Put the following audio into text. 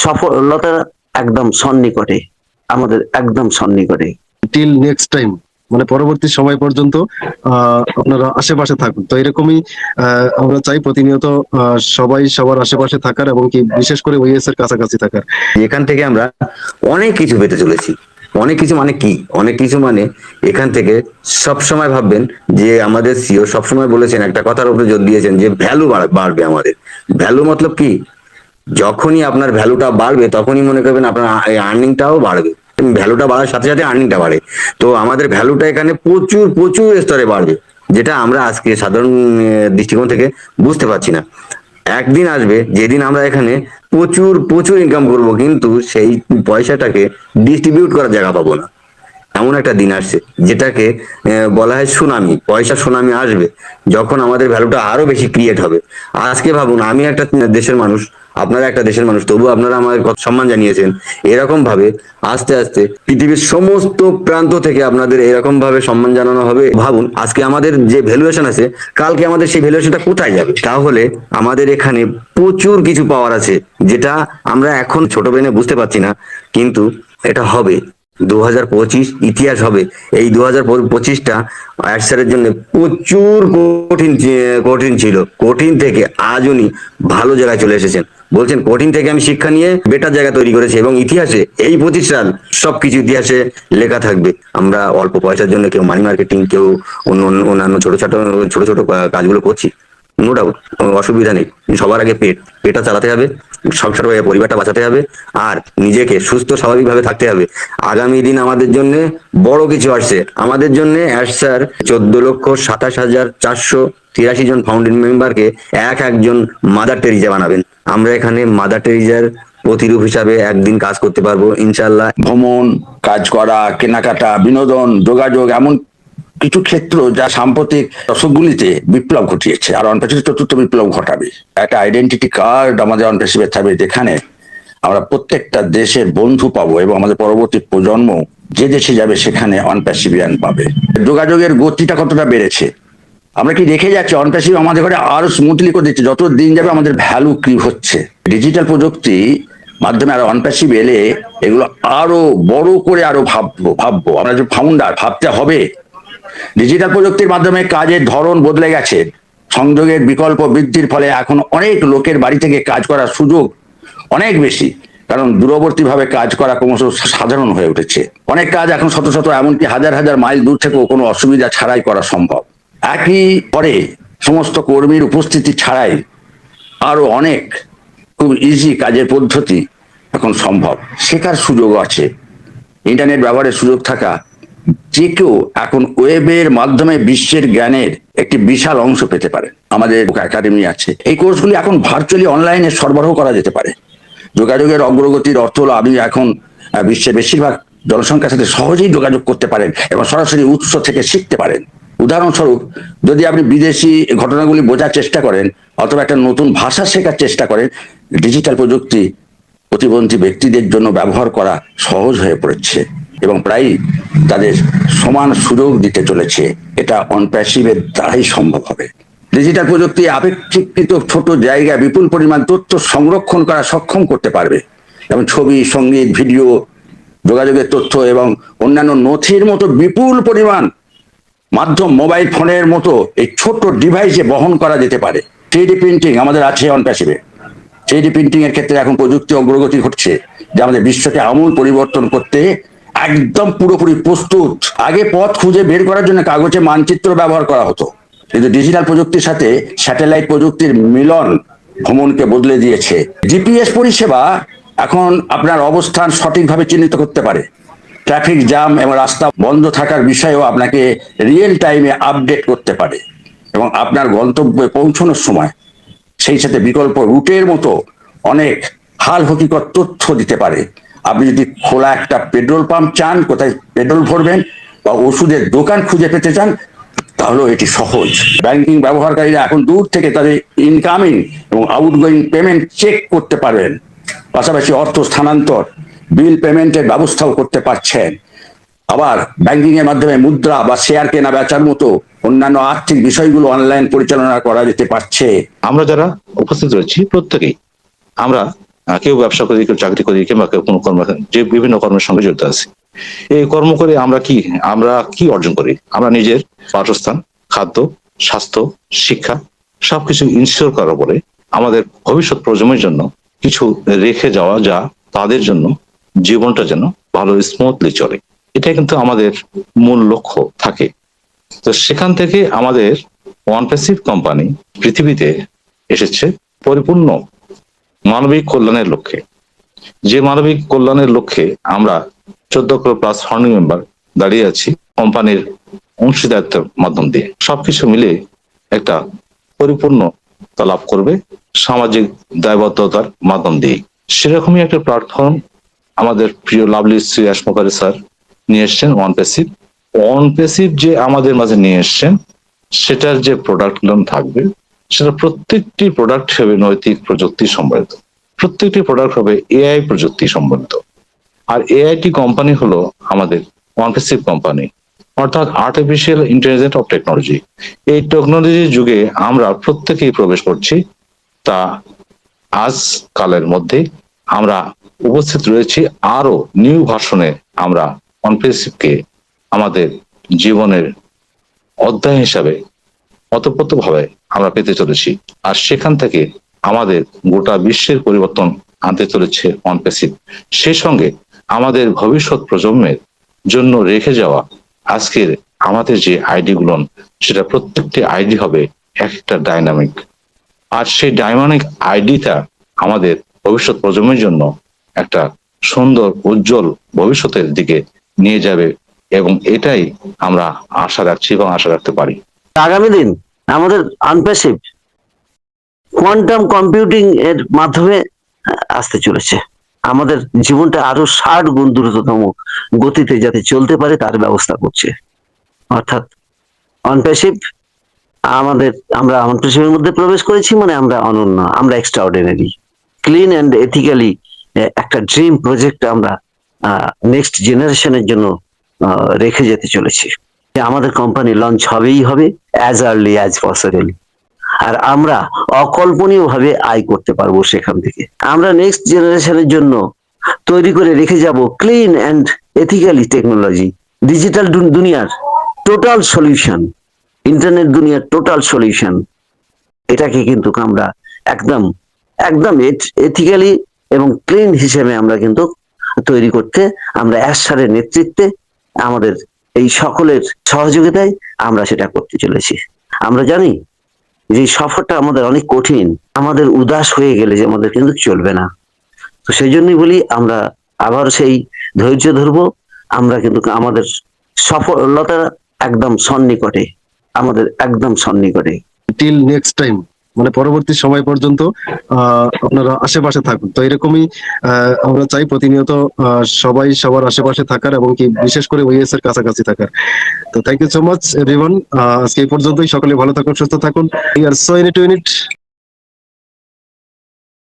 সফলতা একদম সন্নিকটে আমাদের একদম সন্নিকটে। টিল নেক্সট টাইম মানে পরবর্তী সময় পর্যন্ত আহ, আপনারা আশেপাশে থাকুন। তো এরকমই আহ, আমরা চাই প্রতিনিয়ত আহ, সবাই সবার আশেপাশে থাকার এবং কি বিশেষ করে ওইএস এর কাছাকাছি থাকার। এখান থেকে আমরা অনেক কিছু পেতে চলেছি। অনেক কিছু মানে কি? অনেক কিছু মানে এখান থেকে সব সময় ভাববেন যে আমাদের সিও সবসময় বলেছেন একটা কথার উপরে জোর দিয়েছেন যে ভ্যালু বাড়বে আমাদের। ভ্যালু মতলব কি? যখনই আপনার ভ্যালুটা বাড়বে, তখনই মনে করবেন আপনার আর্নিংটাও বাড়বে। ভ্যালুটা বাড়ার সাথে সাথে আর্নিংটা বাড়ে। তো আমাদের ভ্যালুটা এখানে প্রচুর প্রচুর স্তরে বাড়বে, যেটা আমরা আজকে সাধারণ দৃষ্টিকোণ থেকে বুঝতে পারছি না। একদিন আসবে, যেদিন আমরা এখানে প্রচুর প্রচুর ইনকাম করব, কিন্তু সেই পয়সাটাকে ডিস্ট্রিবিউট করার জায়গা পাবো না। এমন একটা দিন আসছে, যেটাকে বলা হয় সুনামি, পয়সা সুনামি আসবে, যখন আমাদের ভ্যালুটা আরও বেশি ক্রিয়েট হবে। আজকে ভাবুন, আমি একটা দেশের মানুষ, আপনারা একটা দেশের মানুষ, তবু আপনারা আমাদের সম্মান জানিয়েছেন, এরকম ভাবে আস্তে আস্তে পৃথিবীর সমস্ত প্রান্ত থেকে আপনাদের এরকম ভাবে সম্মান জানানো হবে। ভাবুন, আজকে আমাদের যে ভ্যালুয়েশন আছে, কালকে আমাদের সেই ভ্যালুয়েশনটা কোথায় যাবে? তাহলে আমাদের এখানে প্রচুর কিছু পাওয়ার আছে, যেটা আমরা এখন ছোট ব্রেনে বুঝতে পারছি না, কিন্তু এটা হবে। দু হাজার পঁচিশ ইতিহাস হবে। এই দু হাজার পঁচিশটা স্যারের জন্য প্রচুর কঠিন কঠিন ছিল। কঠিন থেকে আজ উনি ভালো জায়গায় চলে এসেছেন। বলছেন, কঠিন থেকে আমি শিক্ষা নিয়ে বেটার জায়গা তৈরি করেছি এবং ইতিহাসে এই প্রতিষ্ঠান সবকিছু ইতিহাসে লেখা থাকবে। আমরা অল্প পয়সার জন্য কেউ মানি মার্কেটিং কেউ অন্য- অন্যান্য ছোট ছোট ছোট ছোট কাজগুলো করছি। নো ডাউট অসুবিধা নেই। সবার আগে পেট, পেটটা চালাতে হবে, সংসার পরিবারটা বাঁচাতে হবে, আর নিজেকে সুস্থ, স্বাভাবিকভাবে থাকতে হবে। আগামী দিন আমাদের জন্য বড় কিছু আসছে। আমাদের জন্য স্যার চোদ্দ লক্ষ সাতাশ হাজার চারশো তিরাশি জন ফাউন্ডিং মেম্বারকে এক একজন মাদার টেরিজা বানাবেন। আমরা এখানে মাদার টেরিজার প্রতিরূপ হিসাবে একদিন কাজ করতে পারব ইনশাল্লাহ ভ্রমণ, কাজ করা, কেনাকাটা, বিনোদন, যোগাযোগ, এমন কিছু ক্ষেত্র যা সাম্প্রতিক দশকগুলিতে বিপ্লব ঘটিয়েছে। আর অনপেসিভ চতুর্থ বিপ্লব ঘটাবে। একটা আইডেন্টিটি কার্ড আমাদের অনপেসিভে থাকবে যেখানে আমরা প্রত্যেকটা দেশের বন্ধু পাবো এবং আমাদের পরবর্তী প্রজন্ম যে দেশে যাবে সেখানে অনপ্যাসিভিয়ান পাবে। যোগাযোগের গতিটা কতটা বেড়েছে? আমরা কি দেখে যাচ্ছি অনপ্যাসিভ আমাদের ঘরে আরও স্মুথলি করে দিচ্ছে, যত দিন যাবে আমাদের ভ্যালু কি হচ্ছে। ডিজিটাল প্রযুক্তি মাধ্যমে আর অনপ্যাসিভ এলে এগুলো আরও বড় করে আরও ভাববো ভাববো। আমরা যে ফাউন্ডার ভাবতে হবে। ডিজিটাল প্রযুক্তির মাধ্যমে কাজের ধরন বদলে গেছে। সংযোগের বিকল্প বৃদ্ধির ফলে এখন অনেক লোকের বাড়ি থেকে কাজ করার সুযোগ অনেক বেশি, কারণ দূরবর্তী ভাবে কাজ করা ক্রমশ সাধারণ হয়ে উঠেছে। অনেক কাজ এখন শত শত এমনকি হাজার হাজার মাইল দূর থেকেও কোনো অসুবিধা ছাড়াই করা সম্ভব। একই পরে সমস্ত কর্মীর উপস্থিতি ছাড়াই আরও অনেক খুব ইজি কাজের পদ্ধতি এখন সম্ভব। শেখার সুযোগ আছে। ইন্টারনেট ব্যবহারের সুযোগ থাকা যে কেউ এখন ওয়েবের মাধ্যমে বিশ্বের জ্ঞানের একটি বিশাল অংশ পেতে পারে। আমাদের একাডেমি আছে। এই কোর্সগুলি এখন ভার্চুয়ালি অনলাইনে সরবরাহ করা যেতে পারে। যোগাযোগের অগ্রগতির অর্থ হলো আপনি এখন বিশ্বের বেশিরভাগ জনসংখ্যার সাথে সহজেই যোগাযোগ করতে পারেন এবং সরাসরি উৎস থেকে শিখতে পারেন। উদাহরণস্বরূপ, যদি আপনি বিদেশি ঘটনাগুলি বোঝার চেষ্টা করেন অথবা একটা নতুন ভাষা শেখার চেষ্টা করেন ডিজিটাল প্রযুক্তি প্রতিবন্ধী ব্যক্তিদের জন্য ব্যবহার করা সহজ হয়ে পড়েছে। এবং প্রায় তাদের সমান সুযোগ দিতে চলেছে। এটা অনপ্যাসিভের দ্বারাই সম্ভব হবে। ডিজিটাল প্রযুক্তি আপেক্ষিকৃত ছোট জায়গায় বিপুল পরিমাণ তথ্য সংরক্ষণ করা সক্ষম করতে পারবে। যেমন ছবি, সংগীত, ভিডিও, যোগাযোগের তথ্য এবং অন্যান্য নথির মতো বিপুল পরিমাণ মাধ্যম মোবাইল ফোনের মতো এই ছোট্ট ডিভাইসে বহন করা যেতে পারে। থ্রি প্রিন্টিং আমাদের আছে অনপ্যাসিভে থ্রি প্রিন্টিং এর ক্ষেত্রে এখন প্রযুক্তি অগ্রগতি ঘটছে, যা আমাদের বিশ্বকে আমূল পরিবর্তন করতে একদম পুরোপুরি প্রস্তুত। আগে পথ খুঁজে বের করার জন্য কাগজে মানচিত্র ব্যবহার করা হতো। কিন্তু ডিজিটাল প্রযুক্তির সাথে স্যাটেলাইট প্রযুক্তির মিলন ভ্রমণকে বদলে দিয়েছে। জিপিএস পরিষেবা এখন আপনার অবস্থান সঠিকভাবে চিহ্নিত করতে পারে। ট্রাফিক জ্যাম এবং রাস্তা বন্ধ থাকার বিষয়েও আপনাকে রিয়েল টাইমে আপডেট করতে পারে। এবং আপনার গন্তব্যে পৌঁছানোর সময় সেই সাথে বিকল্প রুটের মতো অনেক হাল হকিকত তথ্য দিতে পারে। আপনি যদি খোলা একটা পেট্রোল পাম্প চান, কোথায় পেট্রোল ভরবেন বা ওষুধের দোকান খুঁজে পেতে চান, তাহলেও এটি সহজ। ব্যাংকিং ব্যবহারকারীরা এখন দূর থেকে তাদের ইনকামিং এবং আউটগোয়িং পেমেন্ট চেক করতে পারবেন। পাশাপাশি অর্থ স্থানান্তর বিল পেমেন্টের ব্যবস্থাও করতে পারছেন। আবার ব্যাংকিং এর মাধ্যমে মুদ্রা বা শেয়ার কেনা বেচার মতো অন্যান্য আর্থিক বিষয়গুলো অনলাইন পরিচালনা করা যেতে পারছে। আমরা যারা উপস্থিত রয়েছি প্রত্যেকেই, আমরা কেউ ব্যবসা করি, কেউ চাকরি করি, কিংবা কেউ কোনো কর্ম, যে বিভিন্ন কর্মের সঙ্গে জড়িত আছি। এই কর্ম করে আমরা কি আমরা কি অর্জন করি? আমরা নিজের বাসস্থান, খাদ্য, স্বাস্থ্য, শিক্ষা সবকিছু ইনশিওর করার পরে আমাদের ভবিষ্যৎ প্রজন্মের জন্য কিছু রেখে যাওয়া যা তাদের জন্য জীবনটা যেন ভালো স্মুথলি চলে। এটা কিন্তু আমাদের মূল লক্ষ্য থাকে। তো সেখান থেকে আমাদের ওয়ান প্যাসিভ কোম্পানি পৃথিবীতে এসেছে, পরিপূর্ণ মানবিক কল্যাণের লক্ষ্যে। যে মানবিক কল্যাণের লক্ষ্যে আমরা চোদ্দ ক্রো প্লাস ফাউন্ডিং মেম্বার দাঁড়িয়ে আছি কোম্পানির অংশীদারিত্বের মাধ্যম দিয়ে। সবকিছু মিলে একটা পরিপূর্ণ লাভ করবে সামাজিক দায়বদ্ধতার মাধ্যম দিয়ে সেরকমই একটা প্ল্যাটফর্ম আমাদের প্রিয় লাভলি শ্রী আসমকারী স্যার নিয়ে এসছেন ওয়ান প্যাসিভ ওয়ান প্যাসিভ যে আমাদের মাঝে নিয়ে এসছেন, সেটার যে প্রোডাক্ট লোন থাকবে সেটা প্রত্যেকটি প্রোডাক্ট হবে নৈতিক প্রযুক্তি সম্বলিত। প্রত্যেকটি প্রোডাক্ট হবে এআই প্রযুক্তি সম্বলিত। আর এআইটি কোম্পানি হলো আমাদের ওয়ানপেসিভ কোম্পানি অর্থাৎ আর্টিফিশিয়াল ইন্টেলিজেন্স অফ টেকনোলজি এই টেকনোলজির যুগে আমরা প্রত্যেকেই প্রবেশ করছি, তা আজ কালের মধ্যে আমরা উপস্থিত রয়েছি আরও নিউ ভার্সনে আমরা অনপেসিভকে আমাদের জীবনের অধ্যায় হিসাবে অতপ্রত ভাবে আমরা পেতে চলেছি। আর সেখান থেকে আমাদের গোটা বিশ্বের পরিবর্তন আনতে চলেছে অনপেসিভ সেই সঙ্গে আমাদের ভবিষ্যৎ প্রজন্মের জন্য রেখে যাওয়া আজকের আমাদের যে আইডি গুলো সেটা প্রত্যেকটি আইডি হবে এক একটা ডাইনামিক। আর সেই ডাইনামিক আইডিটা আমাদের ভবিষ্যৎ প্রজন্মের জন্য একটা সুন্দর, উজ্জ্বল ভবিষ্যতের দিকে নিয়ে যাবে এবং এটাই আমরা আশা রাখছি এবং আশা রাখতে পারি। আগামী দিন আমাদের আনপ্যাসিভ কোয়ান্টাম কম্পিউটিং এর মাধ্যমে আসতে চলেছে। আমাদের জীবনটা আরও ষাট গুণ দ্রুততম গতিতে যাতে চলতে পারে, তার ব্যবস্থা করছে। অর্থাৎ অনপ্যাসিভ আমাদের, আমরা অনপ্যাসিভের মধ্যে প্রবেশ করেছি মানে আমরা অনন্য, আমরা extraordinary clean and ethically একটা ড্রিম প্রজেক্ট আমরা নেক্সট জেনারেশনের জন্য রেখে যেতে চলেছি। যে আমাদের কোম্পানি লঞ্চ হবেই হবে অ্যাজ আর্লি অ্যাজ পসিবল আর আমরা অকল্পনীয় ভাবে আয় করতে পারব সেখান থেকে। আমরা নেক্সট জেনারেশনের জন্য তৈরি করে রেখে যাব clean and ethically technology digital দুনিয়ার টোটাল সলিউশন ইন্টারনেট দুনিয়ার টোটাল সলিউশন এটাকে কিন্তু আমরা একদম একদম এথিক্যালি এবং ক্লিন হিসেবে আমরা কিন্তু তৈরি করতে, আমরা অ্যাশারের নেতৃত্বে আমাদের এই সকলের সহযোগিতায় আমরা সেটা করতে চলেছি। আমরা জানি যে সফরটা আমাদের অনেক কঠিন, আমাদের উদাস হয়ে গেলে যে আমাদের কিন্তু চলবে না। তো সেই জন্যই বলি আমরা আবার সেই ধৈর্য ধরবো, আমরা কিন্তু আমাদের সফলতা একদম সন্নিকটে, আমাদের একদম সন্নিকটে। টিল নেক্সট টাইম মানে পরবর্তী সময় পর্যন্ত আপনারা আশেপাশে থাকুন। তো এরকমই আমরা চাই প্রতিনিয়ত সবাই সবার আশেপাশে থাকার এবং কি বিশেষ করে ওইএস এর কাছাকাছি থাকার। তো thank you so much everyone আজকে এই পর্যন্তই। সকলে ভালো থাকুন, সুস্থ থাকুন। আর সো ইউনিট